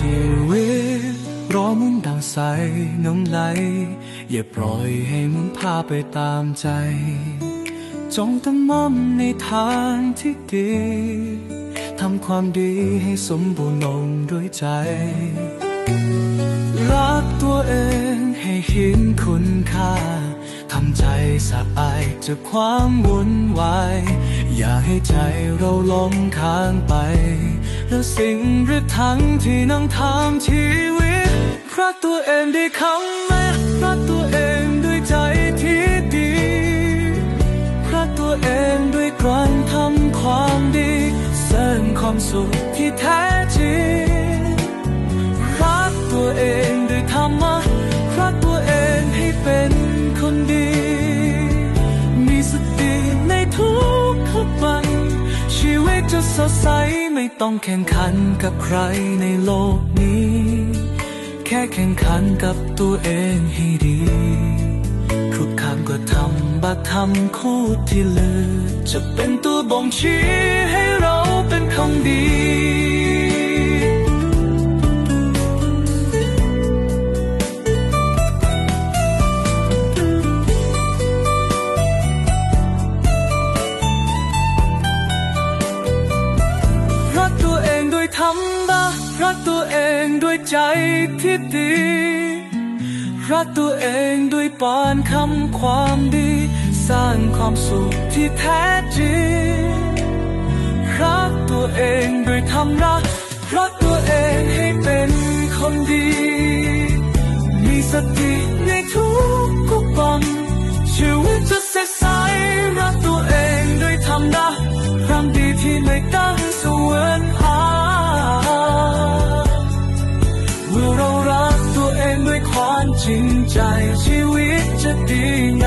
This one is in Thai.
ชีวิตรอมุนดังใสน้ำไหล อย่าปล่อยให้มันพาไปตามใจ จงตั้งมั่นในทางที่ดีทำความดีให้สมบูรณ์ลงด้วยใจ รักตัวเองให้เห็นคุณค่า ทำใจสะอายจากความวุ่นวาย อย่าให้ใจเราหลงค้างไป และสิ่งหรือทั้งที่นำทางชีวิตรักตัวเองด้วยคำแม้รักตัวเองด้วยใจที่ดีรักตัวเองด้วยการทำความดีสร้างความสุขที่แท้จริงรักตัวเองด้วยธรรมะรักตัวเองให้เป็นคนดี สดใสไม่ต้องแข่งขันกับใครในโลกนี้ แค่แข่งขันกับตัวเองให้ดีทุกคำก็ทำบัตทำคู่ที่เลือจะเป็นตัวบ่งชี้ให้เราเป็นคนดี องด้วยธรรมะรักตัวเองด้วยใจที่ดี รักตัวเองด้วยปานคำความดี สร้างความสุขที่แท้จริง รักตัวเองด้วยธรรมะรักตัวเองให้เป็นคนดี มีสติในทุก รั